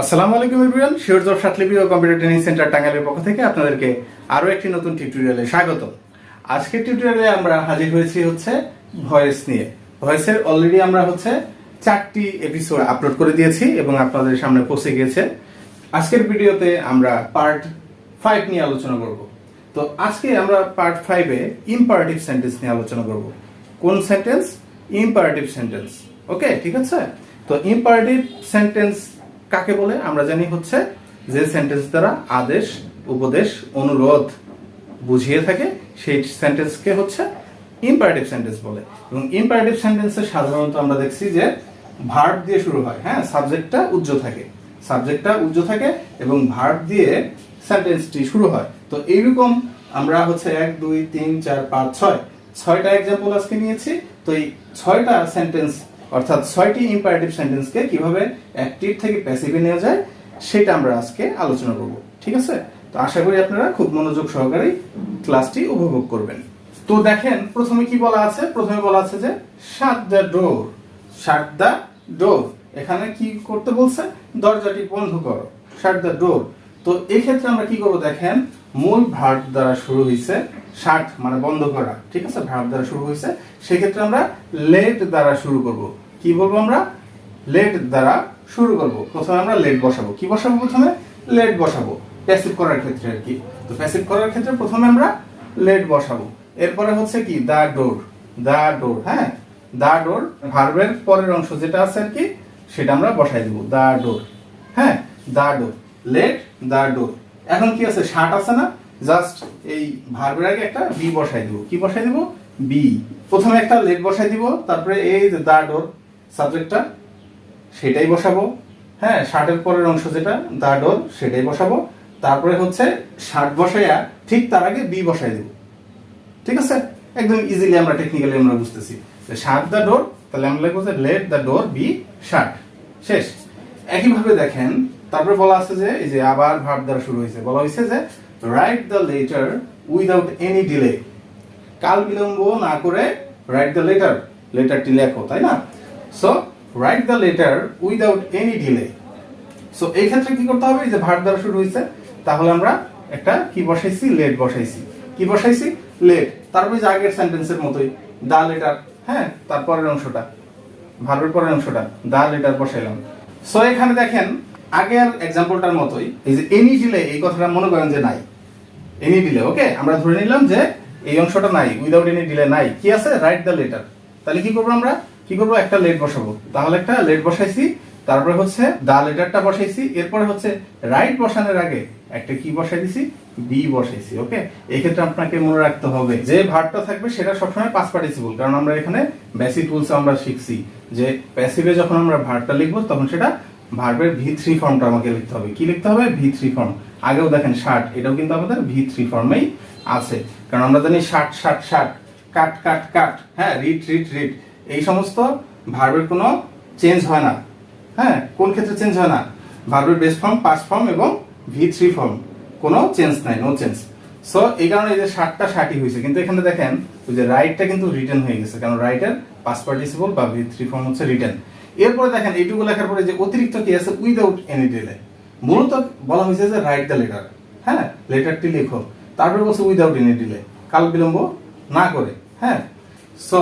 আসসালামু আলাইকুম everyone sure job Satlipi ও কম্পিউটার ট্রেনিং সেন্টার টাঙ্গাইলের পক্ষ থেকে আপনাদেরকে আরও একটি নতুন টিউটোরিয়ালে স্বাগত। আজকের টিউটোরিয়ালে আমরা হাজির হয়েছি হচ্ছে ভয়েস নিয়ে। ভয়েসের অলরেডি আমরা হচ্ছে চারটি এপিসোড আপলোড করে দিয়েছি এবং আপনাদের সামনে পৌঁছে গিয়েছে। আজকের ভিডিওতে আমরা পার্ট ফাইভ নিয়ে আলোচনা করব। তো আজকে আমরা পার্ট ফাইভে ইম্পারেটিভ সেন্টেন্স নিয়ে আলোচনা করব। কোন সেন্টেন্স ইম্পারেটিভ সেন্টেন্স ওকে ঠিক আছে? তো ইম্পারেটিভ সেন্টেন্স কাকে বলে? আমরা জানি হচ্ছে যে সেন্টেন্স দ্বারা আদেশ, উপদেশ, অনুরোধ বুঝিয়ে থাকে, সেই সেন্টেন্সকে হচ্ছে ইম্পারেটিভ সেন্টেন্স বলে। এবং ইম্পারেটিভ সেন্টেন্সে সাধারণত আমরা দেখছি যে ভার্ব দিয়ে শুরু হয় হ্যাঁ? সাবজেক্টটা উজ্জ থাকে। সাবজেক্টটা উজ্জ থাকে এবং ভার্ব দিয়ে সেন্টেন্সটি শুরু হয়। তো এইরকম আমরা হচ্ছে এক, দুই, তিন, চার, পাঁচ, ছয়। ছয়টা এক্সাম্পল আজকে নিয়েছি। তো এই ছয়টা সেন্টেন্স অর্থাৎ ছয়টি ইম্পারেটিভ সেন্টেন্সকে কীভাবে অ্যাক্টিভ থেকে প্যাসিভে নেওয়া যায়, সেটা আমরা আজকে আলোচনা করব। ঠিক আছে? তো আশা করি আপনারা খুব মনোযোগ সহকারে ক্লাসটি উপভোগ করবেন। তো দেখেন, প্রথমে কি বলা আছে? প্রথমে বলা আছে যে shut the door shut the door এখানে কি করতে বলছে? দরজাটি বন্ধ করো। শাট দ্য ডোর তো এই ক্ষেত্রে আমরা কি করব দেখেন, মূল ভার্ব দ্বারা শুরু হয়েছে শাট মানে বন্ধ করা। ঠিক আছে? ভার্ব দ্বারা শুরু হয়েছে সেক্ষেত্রে আমরা লেট দ্বারা শুরু করব। কি বলব আমরা? লেট দ্বারা শুরু করব। প্রথমে আমরা লেট বসাবো। কি বসাবো প্রথমে? লেট বসাবো। প্যাসিভ করার ক্ষেত্রে আর কি। তো প্যাসিভ করার ক্ষেত্রে প্রথমে আমরা লেট বসাবো। এরপরে হচ্ছে কি? দা ডোর দা ডোর হ্যাঁ? দা ডোর ভার্বের পরের অংশ যেটা আছে আর কি, সেটা আমরা বসাই দিব। দা ডোর হ্যাঁ? The door let the door এখন কি আছে? শার্ট আছে না? জাস্ট এই ভার্বের আগে একটা বি বসাই দিব। কি বসাই দিব? বি প্রথমে একটা লেট বসাই দিব। তারপরে এই দা ডোর সাবজেক্টটা সেটাই বসাবো। হ্যাঁ শার্টের পরের অংশ যেটা, দা ডোর সেটাই বসাবো। তারপরে হচ্ছে শার্ট বসাইয়া ঠিক তার আগে বি বসাই দেব। ঠিক আছে? একদম ইজিলি আমরা টেকনিক্যালি আমরা বুঝতেছি। শার্ট দ্য ডোর, তাহলে আমরা লিখব যে let the door be shut শেষ। একইভাবে দেখেন, তারপরে বলা আছে যে, এই যে আবার ভার্ব দ্বারা শুরু হয়েছে। বলা হয়েছে যে write the letter without any delay কাল বিলম্ব না করে রাইট দ্য লেটার লেটারটি লেখো, তাই না? So write the letter without any delay so এই ক্ষেত্রে কি করতে হবে? যে ভার্ব দ্বারা শুরু হয়েছে, তাহলে আমরা একটা কি বসাইছি? লেট বসাইছি। কি বসাইছি? লেট তারপরে যে আগের সেন্টেন্সের মতোই, দা লেটার হ্যাঁ তারপরের অংশটা ভার্বের পরের অংশটা, দা লেটার বসাইলাম। সো এখানে দেখেন, আগের এক্সাম্পলটার মতোই, এই যে এনি ডিলে এই কথাটা মনে করেন যে নাই। এনি ডিলে ওকে আমরা ধরে নিলাম যে এই অংশটা নাই উইদাউট এনি ডিলে নাই। কি আছে? রাইট দ্য লেটার তাহলে কি করব আমরা? কি করব? একটা লেট বসাবো। তাহলে একটা লেট বসাইছি, তারপরে হচ্ছে দা লেটারটা বসাইছি, এরপরে হচ্ছে রাইট বসানোর আগে একটা কি বসাই দিছি? বি বসাইছি, ওকে? এই ক্ষেত্রে আপনাকে মনে রাখতে হবে, যে ভার্বটা থাকবে সেটা সবসময় পাস পার্টিসিপল, কারণ আমরা এখানে বেসিক টুলস আমরা শিখছি যে প্যাসিভে যখন আমরা ভার্বটা লিখব, তখন সেটা ভার্বের ভি থ্রি ফর্মটা আমাকে লিখতে হবে। কি লিখতে হবে? ভি থ্রি ফর্ম আগেও দেখেন শার্ট এটাও কিন্তু আমাদের ভি থ্রি ফর্মেই আছে। কারণ আমরা জানি shut shut shut cut cut cut হ্যাঁ রিড রিড রিড এই সমস্ত ভার্বের কোনো চেঞ্জ হয় না। হ্যাঁ কোন ক্ষেত্রে চেঞ্জ হয় না? ভার্বের বেস ফর্ম পাস ফর্ম এবং ভি থ্রি ফর্ম কোনো চেঞ্জ নাই নো চেঞ্জ সো এই কারণে এই যে ষাটটা ষাটই হয়েছে, কিন্তু এখানে দেখেন, ওই যে রাইটটা কিন্তু রিটার্ন হয়ে গেছে, কারণ রাইটের পাস পার্টিসিপল বা ভি থ্রি ফর্ম হচ্ছে রিটার্ন এরপরে দেখেন, এইটুকু লেখার পরে যে অতিরিক্ত কি আছে? উইদাউট এনি ডিলে মূলত বলা হয়েছে যে রাইট দ্য লেটার হ্যাঁ লেটারটি লেখো। তারপরে বলছে উইদাউট এনি ডিলে কাল বিলম্ব না করে। হ্যাঁ। সো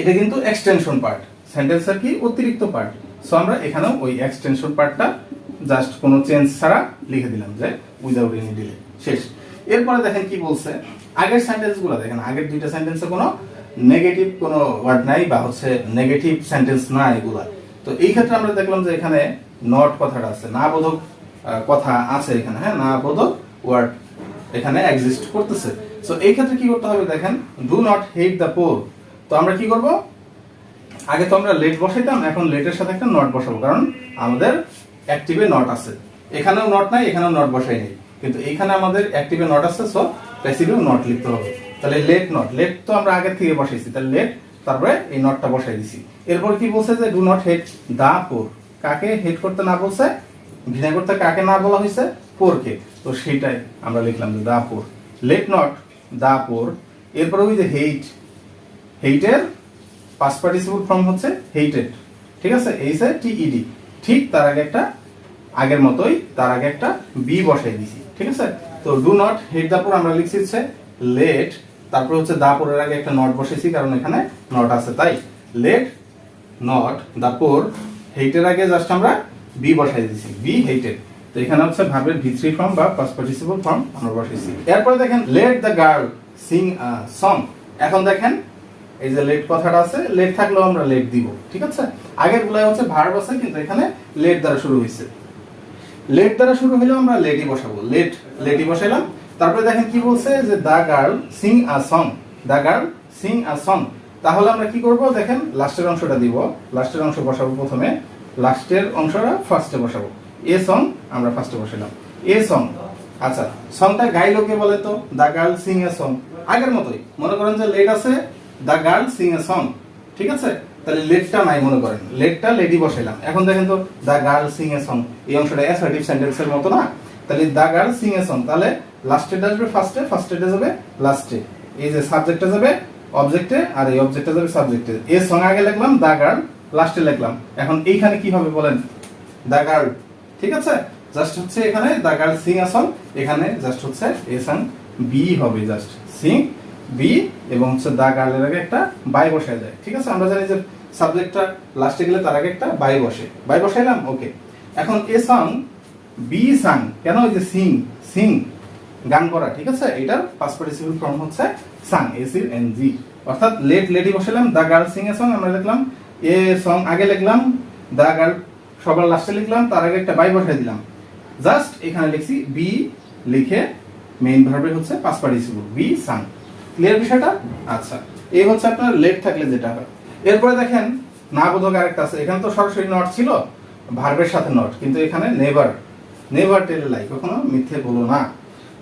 এটা কিন্তু এক্সটেনশন পার্ট সেন্টেন্সের কি? অতিরিক্ত পার্ট সো আমরা এখানেও ওই এক্সটেনশন পার্টটা জাস্ট কোনো চেঞ্জ ছাড়া লিখে দিলাম যে উইদাউট এনি ডিলে শেষ। এরপরে দেখেন কি বলছে? আগের সেন্টেন্সগুলো দেখেন, আগের দুইটা সেন্টেন্সে কোনো নেগেটিভ কোনো ওয়ার্ড নাই বা হচ্ছে নেগেটিভ সেন্টেন্স না এগুলা। তো এই ক্ষেত্রে আমরা দেখলাম যে এখানে নট কথাটা আছে, না বোধক কথা আছে এখানে হ্যাঁ? না বোধক ওয়ার্ড এখানে এক্সিস্ট করতেছে। সো এই ক্ষেত্রে কি করতে হবে দেখেন do not hate the poor তো আমরা কি করব? আগে তো আমরা লেট বসাইতাম, এখন লেটের সাথে একটা নট বসাবো, কারণ আমাদের অ্যাক্টিভে নট আছে। এখানেও নট নাই, এখানেও নট বসাই নেই। কিন্তু এইখানে আমাদের অ্যাক্টিভে নট আছে সো প্যাসিভেও নট লিখতে হবে। তাহলে লেট নট লেট তো আমরা আগে থেকে বসাইছি, তাহলে লেট তারপরে এই নটটা বসাই দিছি। এরপর কি বলছে যে do not hate the poor কাকে হেড করতে না বলছে? ঘৃণা করতে কাকে না বলা হয়েছে? পোরকে তো সেটাই আমরা লিখলাম যে the poor let not the poor এরপরে ওই যে হেইট হেইটের পাস পার্টিসিপল ফর্ম হচ্ছে হেইটেড ঠিক আছে? এইচ এ টি ইডি ঠিক তার আগে একটা, আগের মতোই তার আগে একটা বি বসাই দিছি, ঠিক আছে? তো ডু নট হেড দা পর আমরা লিখছি হচ্ছে লেট তারপর হচ্ছে দা পরের আগে একটা নট বসেছি, কারণ এখানে নট আছে, তাই? লেট নট দা পোর হেইটের আগে জাস্ট আমরা বি বসাই দিছি বি হেইটেড তো এখানে হচ্ছে ভার্বের ভি থ্রি ফর্ম বা পাস্ট পার্টিসিপল ফর্ম আমরা বসাইছি। এরপরে দেখেন let the girl sing song এখন দেখেন এই যে লেট কথাটা আছে লেট থাকলেও আমরা লেট দিব, ঠিক আছে? আগের গুলাই হচ্ছে ভার্ব আছে, কিন্তু এখানে লেট দ্বারা শুরু হয়েছে লেট দ্বারা শুরু হলেও আমরা লেটই বসাবো। লেট লেটই বসাইলাম। তারপরে দেখেন কি বলছে যে the girl sing a song the girl sing a song তাহলে আমরা কি করব? দেখেন লাস্টের অংশটা দিব। লাস্টের অংশ বসাবো প্রথমে। লাস্টের অংশটা ফার্স্টে বসাবো। এ সং আমরা ফার্স্টে বসালাম এ সং আচ্ছা সংটা গাইলো কে বলে তো? The girl sing a song আগের মতোই। মনে করেন যে লেট আছে the girl sing a song ঠিক আছে? তাহলে লেটটা নাই মনে করেন। লেটটা লেডি বসাইলাম। এখন দেখেন তো the girl sing a song এই অংশটা অ্যাসার্টিভ সেন্টেন্সের মতো না? তাহলে the girl sing a song তাহলে লাস্টে আসবে ফার্স্টে ফার্স্টেটা যাবে লাস্টে এই যে সাবজেক্টটা যাবে অবজেক্টে আর এই অবজেক্টটা যাবে সাবজেক্টে এ। সং আগে লিখলাম দা গার্ল লাস্টে লিখলাম। এখন এইখানে কি হবে বলেন? দা গার্ল, ঠিক আছে? জাস্ট হচ্ছে এখানে the girl sing a song এখানে জাস্ট হচ্ছে এ সং বি হবে জাস্ট সিং বি এবং হচ্ছে দা গার্লের আগে একটা বাই বসায় যায় ঠিক আছে? আমরা জানি যে সাবজেক্টটা লাস্টে গেলে তার আগে একটা বাই বসে। বাই বসাইলাম? ওকে। এখন এ সং, বি সাং, কেন ওই যে সিং সিং, গান করা, ঠিক আছে? এটার পাস পার্টিসিপল ফর্ম হচ্ছে সাং এস ইর এন জি অর্থাৎ লেট লেডি বসালাম the girl sing a song, আমরা লিখলাম এ সং, আগে লিখলাম, দা গার্ল সবার লাস্টে লিখলাম, তার আগে একটা বাই বসাই দিলাম। জাস্ট এখানে লিখছি, বি লিখে মেইন ভার্বে হচ্ছে past participle be sung. Clear বিষয়টা? আচ্ছা। এই হচ্ছে আপনার লেট থাকলে যেটা হয়। এরপরে দেখেন না বোধক আরেকটা আছে। এখানে তো সরাসরি নট ছিল ভার্বের সাথে নট কিন্তু এখানে নেভার নেভার টেল লাই কখনো মিথ্যে বলো না।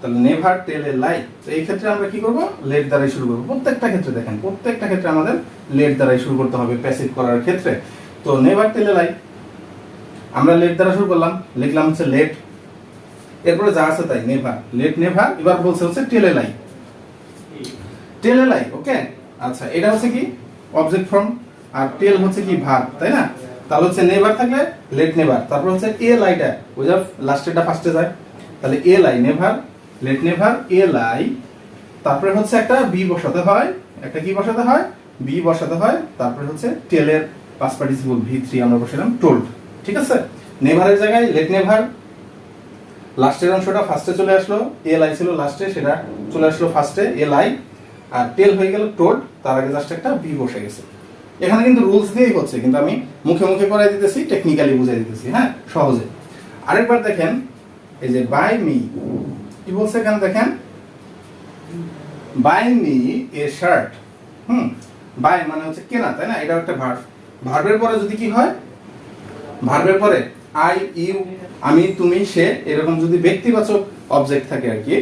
তাহলে নেভার টেল লাই তো এই ক্ষেত্রে আমরা কি করব? লেট দ্বারাই শুরু করব। প্রত্যেকটা ক্ষেত্রে দেখেন, প্রত্যেকটা ক্ষেত্রে আমাদের লেট দ্বারাই শুরু করতে হবে প্যাসিভ করার ক্ষেত্রে। তো নেভার টেল লাই আমরা লেট দ্বারা শুরু করলাম, লিখলাম হচ্ছে লেট এরপরে যা আছে তাই নেভার লেট নেভার এবার বলছে হচ্ছে টেলে লাই টেলে লাই ওকে আচ্ছা এটা হচ্ছে কি? অবজেক্ট ফর্ম আর টেল হচ্ছে কি ভার তাই না? তাহলে হচ্ছে নেভার থাকলে লেট নেভার তারপর হচ্ছে এ লাইটা ওই যা লাস্টেরটা ফার্স্টে যায়। তাহলে a lie never let never a lie তারপরে হচ্ছে একটা বি বসাতে হয়, একটা কি বসাতে হয়? বি বসাতে হয়, তারপরে হচ্ছে টেলের পাস পার্টিসিপল ভি থ্রি আমরা বসালাম টোল্ড ঠিক আছে? নেভারের জায়গায় লেট নেভার লাস্টের অংশটা ফার্স্টে চলে আসলো এল আই ছিল লাস্টে সেটা চলে আসলো ফার্স্টে এল আই আর টেল হয়ে গেল টোড, তার আগে জাস্ট একটা বি বসে গেছে। এখানে কিন্তু রুলস দিয়েই হচ্ছে, কিন্তু আমি মুখে মুখে করাই দিতেছি টেকনিক্যালি বুঝাই দিতেছি হ্যাঁ? সহজে। আরেকবার দেখেন, এই যে বাই মি কি বলছে এখানে দেখেন? বাই মি এ শার্ট হুম? বাই মানে হচ্ছে কেনা, তাই না? এটা একটা ভার্ব ভার্বের পরে যদি কি হয়? ভার্বের পরে আই ইউ আমি, তুমি, সে, এরকম যদি ব্যক্তিবাচক অবজেক্ট থাকে আর কি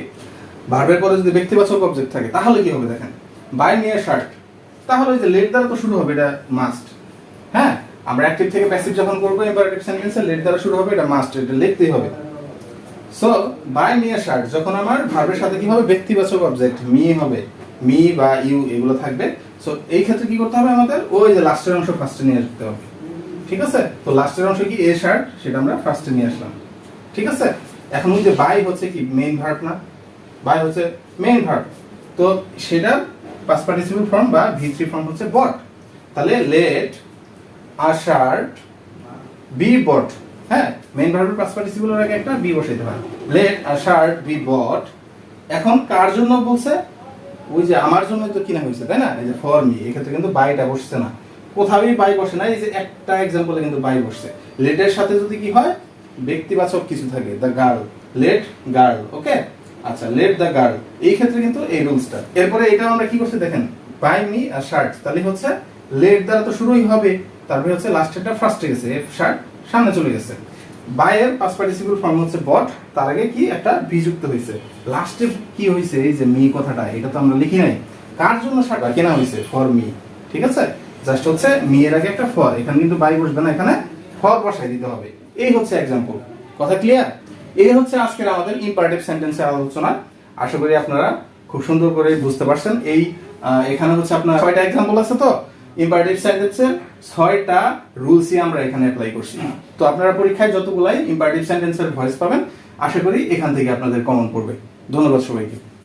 ভার্বের পরে যদি ব্যক্তিবাচক অবজেক্ট থাকে, তাহলে কি হবে দেখেন? বাই নিয়ে শার্ট। তাহলে ওই যে লেট দ্বারা তো শুরু হবে, এটা মাস্ট হ্যাঁ? আমরা অ্যাক্টিভ থেকে প্যাসিভ যখন করব ইম্পারেটিভ সেন্টেন্সে লেট দ্বারা শুরু হবে, এটা মাস্ট এটা লিখতেই হবে। সো বাই নিয়ে শার্ট, যখন আমার ভার্বের সাথে কি হবে ব্যক্তিবাচক অবজেক্ট মি হবে মি বা ইউ এগুলো থাকবে সো এই ক্ষেত্রে কি করতে হবে আমাদের? ওই যে লাস্টের অংশ ফার্স্টে নিয়ে আসতে হবে। ঠিক আছে? তো লাস্টের অংশ কি? এ শার্ট, সেটা আমরা ফার্স্টে নিয়ে আসলাম। ঠিক আছে? এখন ওই যে বাই হচ্ছে কি? মেইন ভার্ব না? বাই হচ্ছে মেইন ভার্ব তো সেটা পাস পার্টিসিপল ফর্ম বা ভি থ্রি ফর্ম হচ্ছে বট তাহলে লেট আশার্ট বি বট হ্যাঁ মেইন ভার্বের পাস পার্টিসিপলের আগে একটা বি বসাইতে হয়। Let a shirt be bought এখন কার জন্য বলছে? ওই যে আমার জন্য তো কিনা হয়েছে, তাই না? এই যে ফর মি এক্ষেত্রে কিন্তু বাইটা বসছে না। কোথাওই বাই বসে না, এই যে একটা এক্সাম্পলে কিন্তু বাই বসছে। লেটের সাথে যদি কি হয়? ব্যক্তিবাচক কিছু থাকে the girl let girl okay আচ্ছা লেট দ্য গার্ল এই ক্ষেত্রে কিন্তু এই রুলসটা এরপরে এটা আমরা কি করছি দেখেন? বাই মি আর শার্ট তাহলে হচ্ছে লেট দ্বারা তো শুরুই হবে। তারপরে হচ্ছে লাস্টেরটা ফার্স্টে গেছে। শার্ট সামনে চলে গেছে। বাইয়ের পাস পার্টিসিপল ফর্ম হচ্ছে বট তার আগে কি একটা বি যুক্ত হয়েছে লাস্টে কি হয়েছে? এই যে মি কথাটা, এটা তো আমরা লিখি নাই। কার জন্য শার্টটা কেনা হয়েছে? ফর মি ঠিক আছে? জাস্ট হচ্ছে মি এর আগে একটা ফর এখানে কিন্তু বাই বসবে না। এখানে ফর বসাই দিতে হবে। এই হচ্ছে এক্সাম্পল কথা ক্লিয়ার এই হচ্ছে আজকের আমাদের ইম্পারেটিভ সেন্টেন্সের আলোচনা। আশা করি আপনারা খুব সুন্দর করে বুঝতে পারছেন। এই এখানে হচ্ছে আপনার ছয়টা এক্সাম্পল আছে তো? ইম্পারেটিভ সেন্টেন্সের ছয়টা রুলসই আমরা এখানে অ্যাপ্লাই করছি। তো আপনারা পরীক্ষায় যতগুলাই ইম্পারেটিভ সেন্টেন্সের ভয়েস পাবেন, আশা করি এখান থেকে আপনাদের কমন পড়বে। ধন্যবাদ সবাইকে।